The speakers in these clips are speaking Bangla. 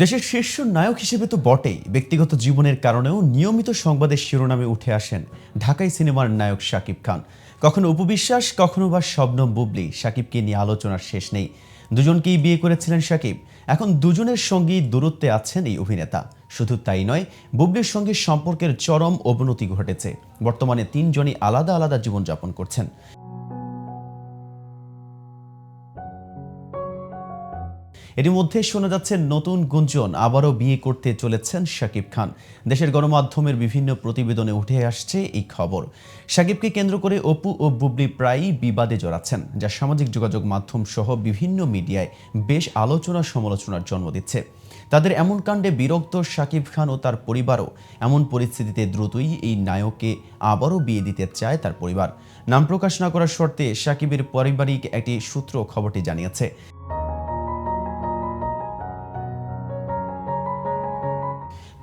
দেশের শীর্ষ নায়ক হিসেবে তো বটেই। ব্যক্তিগত জীবনের কারণেও নিয়মিত সংবাদের শিরোনামে উঠে আসেন ঢাকাই সিনেমার নায়ক শাকিব খান। কখনো উপবিশ্বাস, কখনো বা শবনম বুবলি। শাকিবকে নিয়ে আলোচনার শেষ নেই। দুজনকেই বিয়ে করেছিলেন শাকিব। এখন দুজনের সঙ্গেই দূরত্বে আছেন এই অভিনেতা। শুধু তাই নয়, বুবলির সঙ্গে সম্পর্কের চরম অবনতি ঘটেছে। বর্তমানে তিনজনই আলাদা আলাদা জীবনযাপন করছেন। এরই মধ্যে শোনা যাচ্ছে নতুন গুঞ্জন, আবারও বিয়ে করতে চলেছেন শাকিব খান। দেশের গণমাধ্যমের বিভিন্ন প্রতিবেদনে উঠে আসছে এই খবর। শাকিবকে কেন্দ্র করে অপু ও বুবলি প্রায়ই বিবাদে জড়াচ্ছেন, যা সামাজিক যোগাযোগ মাধ্যম সহ বিভিন্ন মিডিয়ায় বেশ আলোচনা সমালোচনার জন্ম দিচ্ছে। তাদের এমন কাণ্ডে বিরক্ত শাকিব খান ও তার পরিবারও। এমন পরিস্থিতিতে দ্রুতই এই নায়ককে আবারও বিয়ে দিতে চায় তার পরিবার। নাম প্রকাশ না করার শর্তে শাকিবের পারিবারিক একটি সূত্র খবরটি জানিয়েছে।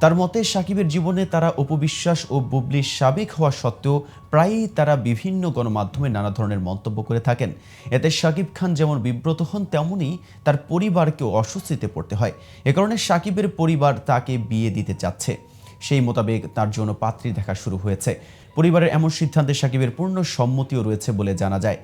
তার মতে, সাকিবের জীবনে তারা অপবিশ্বাস ও বুবলির সাবেক হওয়া সত্ত্বেও প্রায়ই তারা বিভিন্ন গণমাধ্যমে নানা ধরনের মন্তব্য করে থাকেন। এতে সাকিব খান যেমন বিব্রত হন, তেমনই তার পরিবারকেও অস্বস্তিতে পড়তে হয়। এ কারণে সাকিবের পরিবার তাকে বিয়ে দিতে চাচ্ছে। সেই মোতাবেক তার জন্য পাত্রী দেখা শুরু হয়েছে। পরিবারের এমন সিদ্ধান্তে সাকিবের পূর্ণ সম্মতিও রয়েছে বলে জানা যায়।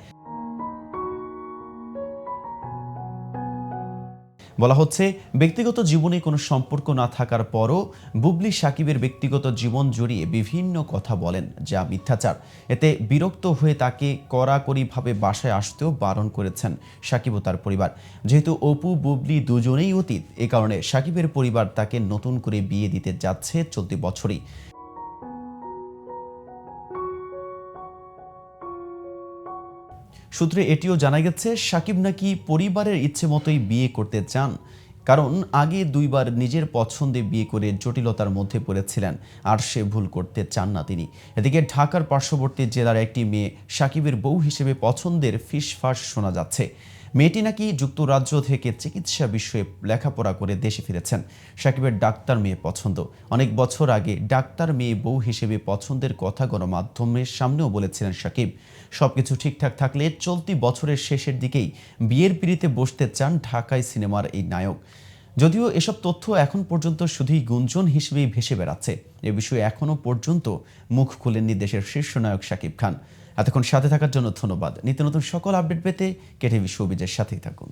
বলা হচ্ছে, ব্যক্তিগত জীবনে কোনো সম্পর্ক না থাকার পরও বুবলি সাকিবের ব্যক্তিগত জীবন জড়িয়ে বিভিন্ন কথা বলেন যা মিথ্যাচার। এতে বিরক্ত হয়ে তাকে কড়াকড়িভাবে বাসায় আসতেও বারণ করেছেন সাকিব ও তার পরিবার। যেহেতু অপু, বুবলি দুজনেই অতীত, এ কারণে সাকিবের পরিবার তাকে নতুন করে বিয়ে দিতে যাচ্ছে চলতি বছরই। সূত্রে এটিও জানা গেছে, সাকিব নাকি পরিবারের ইচ্ছে মতোই বিয়ে করতে চান। কারণ আগে দুইবার নিজের পছন্দে বিয়ে করে জটিলতার মধ্যে পড়েছিলেন, আর সে ভুল করতে চান না তিনি। এদিকে ঢাকার পার্শ্ববর্তী জেলার একটি মেয়ে সাকিবের বউ হিসেবে পছন্দের ফিসফাস শোনা যাচ্ছে। মেয়েটি নাকি যুক্তরাজ্য থেকে চিকিৎসা বিষয়ে লেখাপড়া করে দেশে ফিরেছেন। সাকিবের ডাক্তার মেয়ে পছন্দ। অনেক বছর আগে ডাক্তার মেয়ে বউ হিসেবে পছন্দের কথা গণমাধ্যমের সামনেও বলেছিলেন সাকিব। সবকিছু ঠিকঠাক থাকলে চলতি বছরের শেষের দিকেই বিয়ের পিড়িতে বসতে চান ঢাকায় সিনেমার এই নায়ক। যদিও এসব তথ্য এখন পর্যন্ত শুধুই গুঞ্জন হিসেবেই ভেসে বেড়াচ্ছে। এ বিষয়ে এখনও পর্যন্ত মুখ খুলেননি দেশের শীর্ষ নায়ক শাকিব খান। এতক্ষণ সাথে থাকার জন্য ধন্যবাদ। নিত্য নতুন সকল আপডেট পেতে কেটিভি শোবিজের সাথেই থাকুন।